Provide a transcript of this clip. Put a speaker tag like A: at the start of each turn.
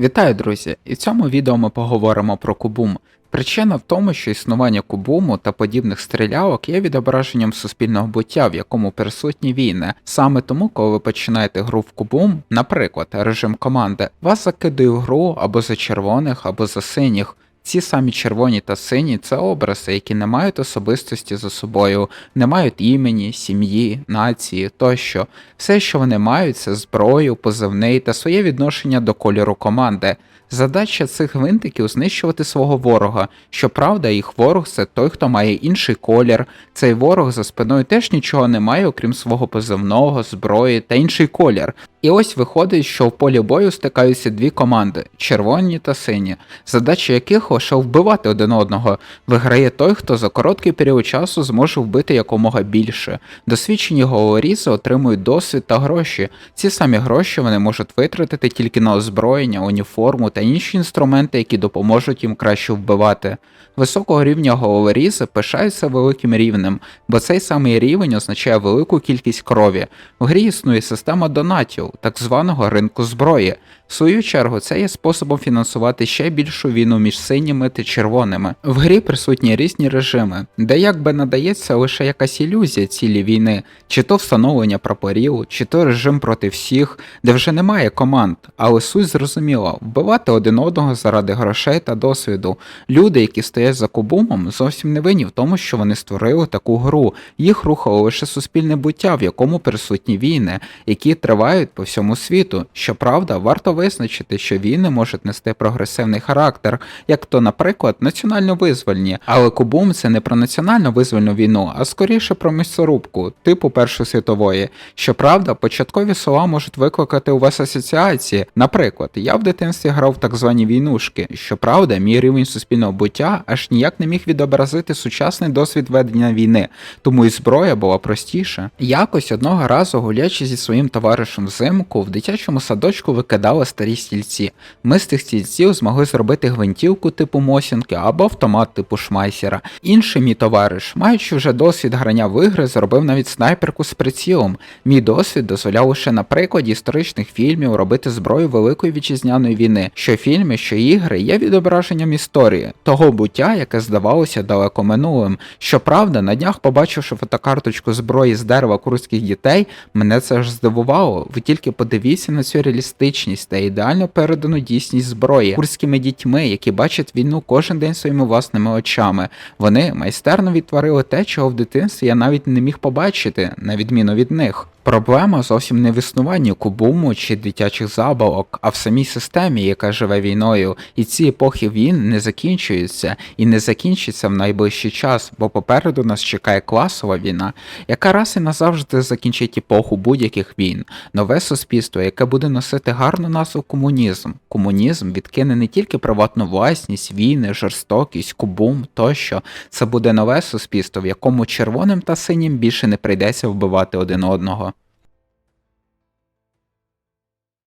A: Вітаю, друзі! І в цьому відео ми поговоримо про кубум. Причина в тому, що існування кубуму та подібних стрілялок є відображенням суспільного буття, в якому присутні війни. Саме тому, коли ви починаєте гру в кубум, наприклад, режим команди, вас закидує в гру або за червоних, або за синіх. Ці самі червоні та сині це образи, які не мають особистості за собою, не мають імені, сім'ї, нації тощо. Все, що вони мають, це зброю, позивний та своє відношення до кольору команди. Задача цих гвинтиків знищувати свого ворога. Щоправда, їх ворог це той, хто має інший колір. Цей ворог за спиною теж нічого не має, окрім свого позивного, зброї та інший колір. І ось виходить, що в полі бою стикаються дві команди червоні та сині, задача яких лише вбивати один одного. Виграє той, хто за короткий період часу зможе вбити якомога більше. Досвідчені головорізи отримують досвід та гроші. Ці самі гроші вони можуть витратити тільки на озброєння, уніформу та інші інструменти, які допоможуть їм краще вбивати. Високого рівня головорізи пишаються великим рівнем, бо цей самий рівень означає велику кількість крові. В грі існує система донатів, так званого ринку зброї. В свою чергу, це є способом фінансувати ще більшу війну між синіми та червоними. В грі присутні різні режими, де якби надається лише якась ілюзія цілі війни, чи то встановлення прапорів, чи то режим проти всіх, де вже немає команд, але суть зрозуміла вбивати один одного заради грошей та досвіду. Люди, які стоять за кубумом, зовсім не винні в тому, що вони створили таку гру. Їх рухало лише суспільне буття, в якому присутні війни, які тривають по всьому світу. Щоправда, варто визначити, що війни можуть нести прогресивний характер, як то, наприклад, національно-визвольні. Але Кубум це не про національно-визвольну війну, а скоріше про місцерубку, типу Першої світової. Щоправда, початкові слова можуть викликати у вас асоціації. Наприклад, я в дитинстві грав в так звані війнушки. Щоправда, мій рівень суспільного буття аж ніяк не міг відобразити сучасний досвід ведення війни, тому і зброя була простіша. Якось одного разу, гулячи зі своїм товаришем взимку, в дитячому садочку викидали старі стільці. Ми з тих стільців змогли зробити гвинтівку типу Мосінки або автомат типу Шмайсера. Інший мій товариш, маючи вже досвід грання в ігри, зробив навіть снайперку з прицілом. Мій досвід дозволяв лише на прикладі історичних фільмів робити зброю Великої вітчизняної війни, що фільми, що ігри є відображенням історії, того буття, яке здавалося далеко минулим. Щоправда, на днях, побачивши фотокарточку зброї з дерева курських дітей, мене це ж здивувало. Ви тільки подивіться на цю реалістичність та ідеально передану дійсність зброї курськими дітьми, які бачать війну кожен день своїми власними очами. Вони майстерно відтворили те, чого в дитинстві я навіть не міг побачити, на відміну від них. Проблема зовсім не в існуванні кубуму чи дитячих забавок, а в самій системі, яка живе війною, і ці епохи війн не закінчуються і не закінчаться в найближчий час, бо попереду нас чекає класова війна, яка раз і назавжди закінчить епоху будь-яких війн, нове суспільство, яке буде носити гарну назву комунізм. Комунізм відкине не тільки приватну власність, війни, жорстокість, кубум тощо. Це буде нове суспільство, в якому червоним та синім більше не прийдеться вбивати один одного.